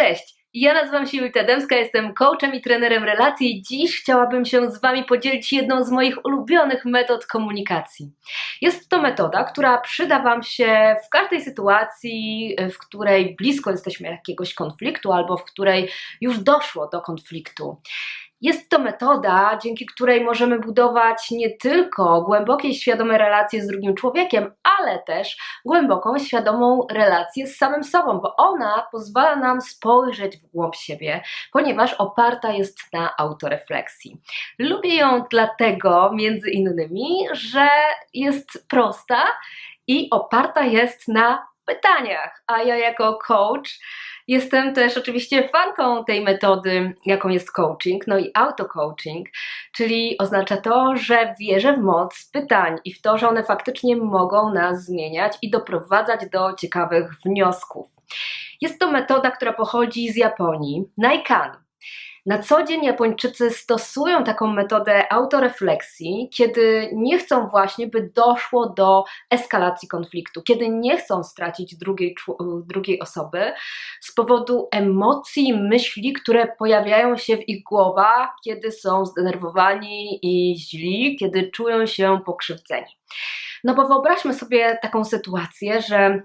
Cześć! Ja nazywam się Julita Demska, jestem coachem i trenerem relacji i dziś chciałabym się z Wami podzielić jedną z moich ulubionych metod komunikacji. Jest to metoda, która przyda Wam się w każdej sytuacji, w której blisko jesteśmy jakiegoś konfliktu albo w której już doszło do konfliktu. Jest to metoda, dzięki której możemy budować nie tylko głębokie i świadome relacje z drugim człowiekiem, ale też głęboką, świadomą relację z samym sobą, bo ona pozwala nam spojrzeć w głąb siebie, ponieważ oparta jest na autorefleksji. Lubię ją dlatego, między innymi, że jest prosta i oparta jest na pytaniach, a ja jako coach Jestem też oczywiście fanką tej metody, jaką jest coaching, no i auto-coaching, czyli oznacza to, że wierzę w moc pytań i w to, że one faktycznie mogą nas zmieniać i doprowadzać do ciekawych wniosków. Jest to metoda, która pochodzi z Japonii, Naikan. Na co dzień Japończycy stosują taką metodę autorefleksji, kiedy nie chcą właśnie, by doszło do eskalacji konfliktu, kiedy nie chcą stracić drugiej, drugiej osoby z powodu emocji, myśli, które pojawiają się w ich głowach, kiedy są zdenerwowani i źli, kiedy czują się pokrzywdzeni. No bo wyobraźmy sobie taką sytuację, że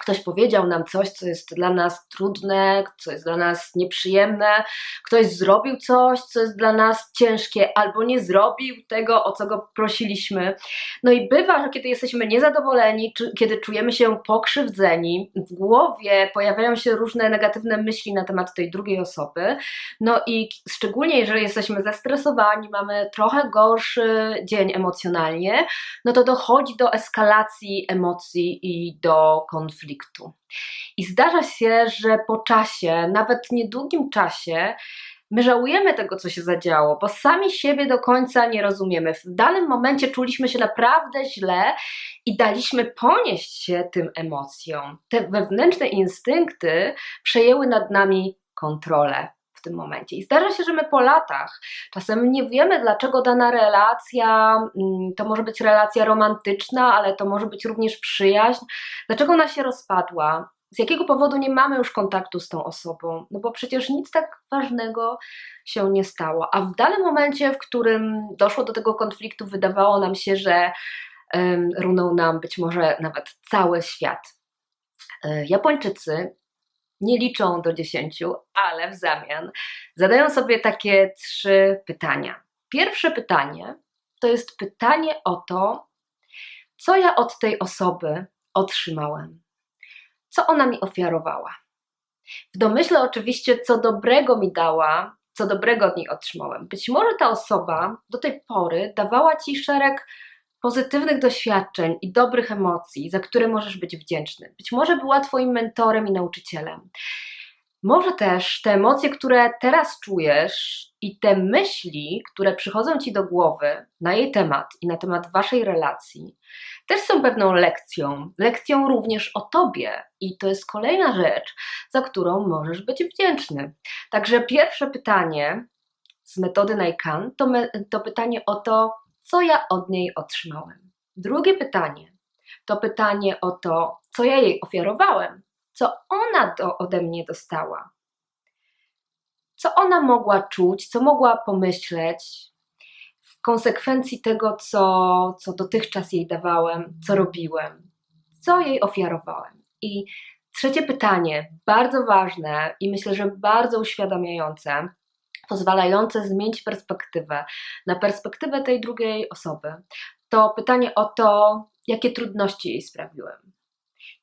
ktoś powiedział nam coś, co jest dla nas trudne, co jest dla nas nieprzyjemne, ktoś zrobił coś, co jest dla nas ciężkie, albo nie zrobił tego, o co go prosiliśmy. No i bywa, że kiedy jesteśmy niezadowoleni, czy, kiedy czujemy się pokrzywdzeni, w głowie pojawiają się różne negatywne myśli na temat tej drugiej osoby. No i szczególnie jeżeli jesteśmy zestresowani, mamy trochę gorszy dzień emocjonalnie, no to dochodzi do eskalacji emocji i do konfliktu konfliktu. I zdarza się, że po czasie, nawet niedługim czasie, my żałujemy tego, co się zadziało, bo sami siebie do końca nie rozumiemy. W danym momencie czuliśmy się naprawdę źle i daliśmy ponieść się tym emocjom. Te wewnętrzne instynkty przejęły nad nami kontrolę w tym momencie. I zdarza się, że my po latach czasem nie wiemy, dlaczego dana relacja, mm, to może być relacja romantyczna, ale to może być również przyjaźń, dlaczego ona się rozpadła. Z jakiego powodu nie mamy już kontaktu z tą osobą? No bo przecież nic tak ważnego się nie stało. A w danym momencie, w którym doszło do tego konfliktu, wydawało nam się, że runął nam być może nawet cały świat. E, Japończycy nie liczą do dziesięciu, ale w zamian zadają sobie takie trzy pytania. Pierwsze pytanie to jest pytanie o to, co ja od tej osoby otrzymałem, co ona mi ofiarowała. W domyśle oczywiście, co dobrego mi dała, co dobrego od niej otrzymałem. Być może ta osoba do tej pory dawała ci szereg pozytywnych doświadczeń i dobrych emocji, za które możesz być wdzięczny. Być może była Twoim mentorem i nauczycielem. Może też te emocje, które teraz czujesz i te myśli, które przychodzą Ci do głowy na jej temat i na temat Waszej relacji, też są pewną lekcją. Lekcją również o Tobie. I to jest kolejna rzecz, za którą możesz być wdzięczny. Także pierwsze pytanie z metody Naikan to, me, to pytanie o to, co ja od niej otrzymałem. Drugie pytanie to pytanie o to, co ja jej ofiarowałem, co ona do, ode mnie dostała, co ona mogła czuć, co mogła pomyśleć w konsekwencji tego, co, co dotychczas jej dawałem, co robiłem, co jej ofiarowałem. I trzecie pytanie, bardzo ważne i myślę, że bardzo uświadamiające pozwalające zmienić perspektywę na perspektywę tej drugiej osoby, to pytanie o to, jakie trudności jej sprawiłem.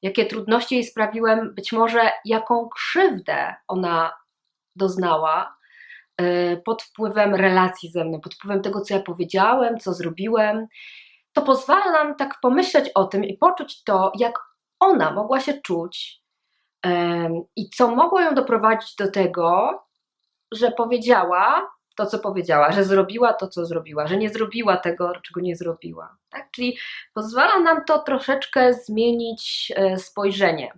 Jakie trudności jej sprawiłem, być może jaką krzywdę ona doznała y, pod wpływem relacji ze mną, pod wpływem tego, co ja powiedziałem, co zrobiłem. To pozwala nam tak pomyśleć o tym i poczuć to, jak ona mogła się czuć i co mogło ją doprowadzić do tego, że powiedziała to, co powiedziała, że zrobiła to, co zrobiła, że nie zrobiła tego, czego nie zrobiła. Tak? Czyli pozwala nam to troszeczkę zmienić e, spojrzenie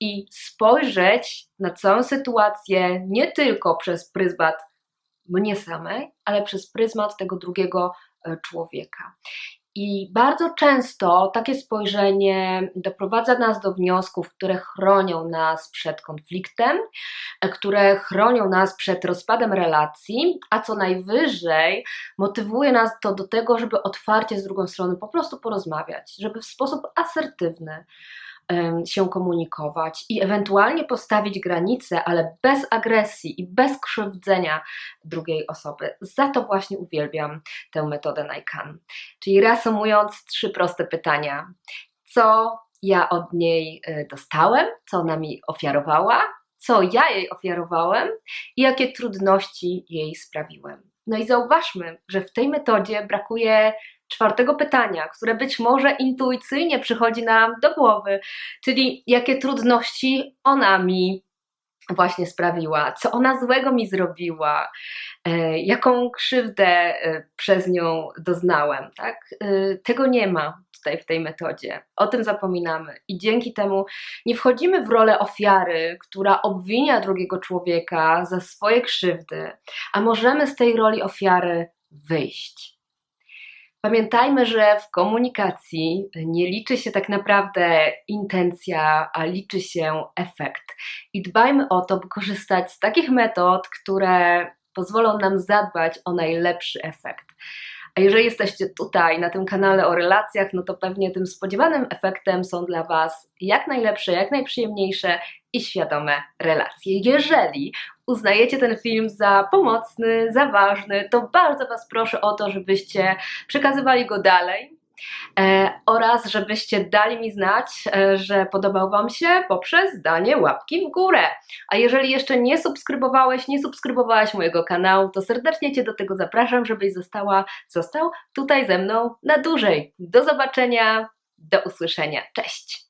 i spojrzeć na całą sytuację nie tylko przez pryzmat mnie samej, ale przez pryzmat tego drugiego e, człowieka. I bardzo często takie spojrzenie doprowadza nas do wniosków, które chronią nas przed konfliktem, e, które chronią nas przed rozpadem relacji, a co najwyżej motywuje nas to do tego, żeby otwarcie z drugą stroną po prostu porozmawiać, żeby w sposób asertywny się komunikować i ewentualnie postawić granice, ale bez agresji i bez krzywdzenia drugiej osoby. Za to właśnie uwielbiam tę metodę Naikan. Czyli reasumując, trzy proste pytania. Co ja od niej y, dostałem, co ona mi ofiarowała, co ja jej ofiarowałem i jakie trudności jej sprawiłem. No i zauważmy, że w tej metodzie brakuje czwartego pytania, które być może intuicyjnie przychodzi nam do głowy, czyli jakie trudności ona mi właśnie sprawiła, co ona złego mi zrobiła, e, jaką krzywdę e, przez nią doznałem. Tak? E, tego nie ma tutaj w tej metodzie. O tym zapominamy i dzięki temu nie wchodzimy w rolę ofiary, która obwinia drugiego człowieka za swoje krzywdy, a możemy z tej roli ofiary wyjść. Pamiętajmy, że w komunikacji nie liczy się tak naprawdę intencja, a liczy się efekt. I dbajmy o to, by korzystać z takich metod, które pozwolą nam zadbać o najlepszy efekt. A jeżeli jesteście tutaj na tym kanale o relacjach, no to pewnie tym spodziewanym efektem są dla Was jak najlepsze, jak najprzyjemniejsze i świadome relacje. Jeżeli uznajecie ten film za pomocny, za ważny, to bardzo Was proszę o to, żebyście przekazywali go dalej. E, oraz żebyście dali mi znać, e, że podobał Wam się poprzez danie łapki w górę. A jeżeli jeszcze nie subskrybowałeś, nie subskrybowałaś mojego kanału, to serdecznie Cię do tego zapraszam, żebyś została, został tutaj ze mną na dłużej. Do zobaczenia, do usłyszenia. Cześć!